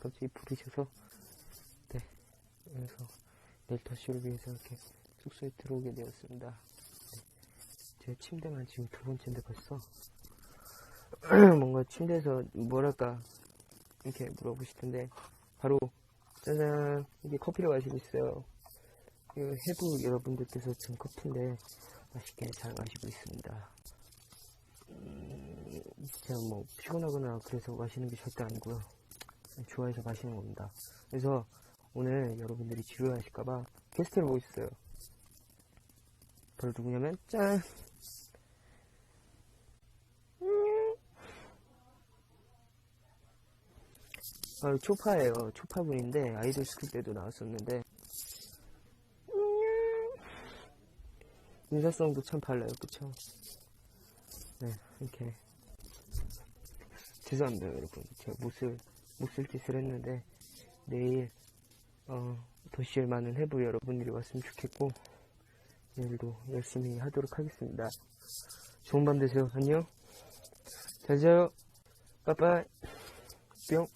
갑자기 부르셔서 네 그래서 내일 더쇼를 위해서 이렇게 숙소에 들어오게 되었습니다. 네. 제 침대만 지금 두 번째인데 벌써 뭔가 침대에서 뭐랄까 이렇게 물어보실 텐데 바로 짜잔 이게 커피를 마시고 있어요. 이 해부 여러분들께서 준 커피인데 맛있게 잘 마시고 있습니다. 음, 진짜 뭐 피곤하거나 그래서 마시는 게 절대 아니고요. 좋아해서 마시는 겁니다. 그래서 오늘 여러분들이 지루하실까봐 게스트를 모셨어요. 바로 누구냐면 짠! 아, 초파예요. 초파분인데 아이돌 스쿨 때도 나왔었는데 인사성도 참 달라요. 그쵸? 네, 이렇게 죄송합니다, 여러분. 제가 못 을 못쓸 짓을 했는데 내일 어, 도시에 많은 해부 여러분들이 왔으면 좋겠고 내일도 열심히 하도록 하겠습니다. 좋은 밤 되세요. 안녕. 잘 자요. 빠빠이. 뿅.